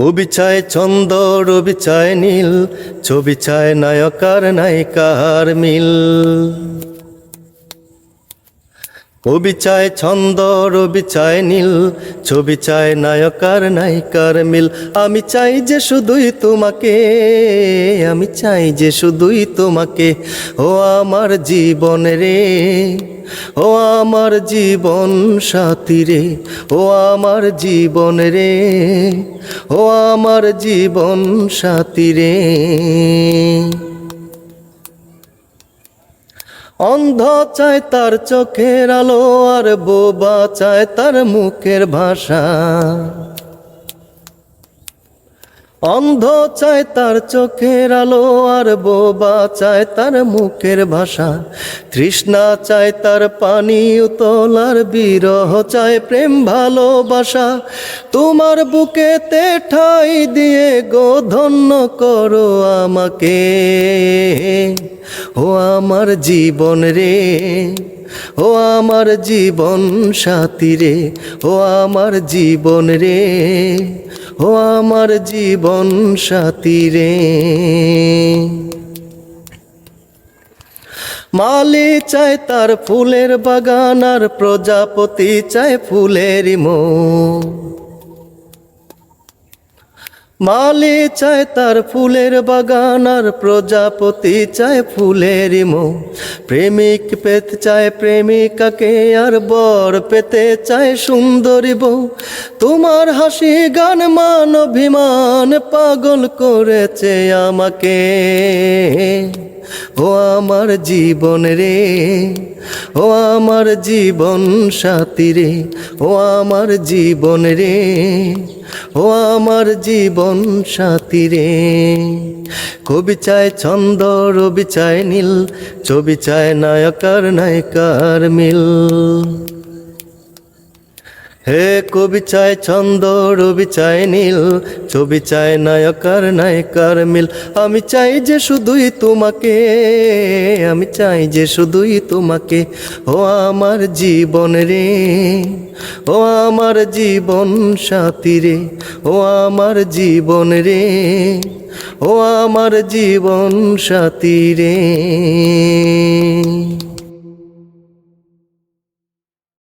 কবি চায় ছন্দ, রবি চায় নীল, ছবি চায় নায়কার নায়িকার মিল। কবি চায় ছন্দ, রবি চায় নীল, ছবি চায় নায়কার নায়িকার মিল। আমি চাই যে শুধুই তোমাকে, আমি চাই যে শুধুই তোমাকে, ও আমার জীবন রে। ও আমার জীবন সাথী রে, ও আমার জীবন রে, ও আমার জীবন সাথী রে। অন্ধ চায় তার চোখের আলো আর বোবা চায় তার মুখের ভাষা। অন্ধ চায় তার চোখের আলো আর বোবা চায় তার মুখের ভাষা। তৃষ্ণা চায় তার পানি উতলার বিরহ চায় প্রেম ভালোবাসা। তোমার বুকেতে ঠাই দিয়ে গো, ধন্য করো আমাকে। ও আমার জীবন রে, ও আমার জীবন সাথী রে, ও আমার জীবন রে। ও আমার জীবন সাথী রে। মালি চায় তার ফুলের বাগান আর প্রজাপতি চায় ফুলের মো। মালি চায় তার ফুলের বাগান আর প্রজাপতি চায় ফুলের মো প্রেমিক পেতে চায় প্রেমিকাকে আর বর পেতে চায় সুন্দরী বউ। তোমার হাসি গান, মান, অভিমান পাগল করেছে আমাকে। ও আমার জীবন রে। ও আমার জীবন সাথী রে, ও আমার জীবন রে, ও আমার জীবন সাথী রে। কবি চায় ছন্দ, রবি চায় নীল, ছবি চায় নায়কার নায়কার মিল। হে কবি চায় ছন্দ, রবি চায় নীল, ছবি চায় নায়কার, নায়িকার মিল। আমি চাই যে শুধুই তোমাকে, আমি চাই যে শুধুই তোমাকে। ও আমার জীবন রে, ও আমার জীবন সাথী রে, ও আমার জীবন রে, ও আমার জীবন সাথী রে।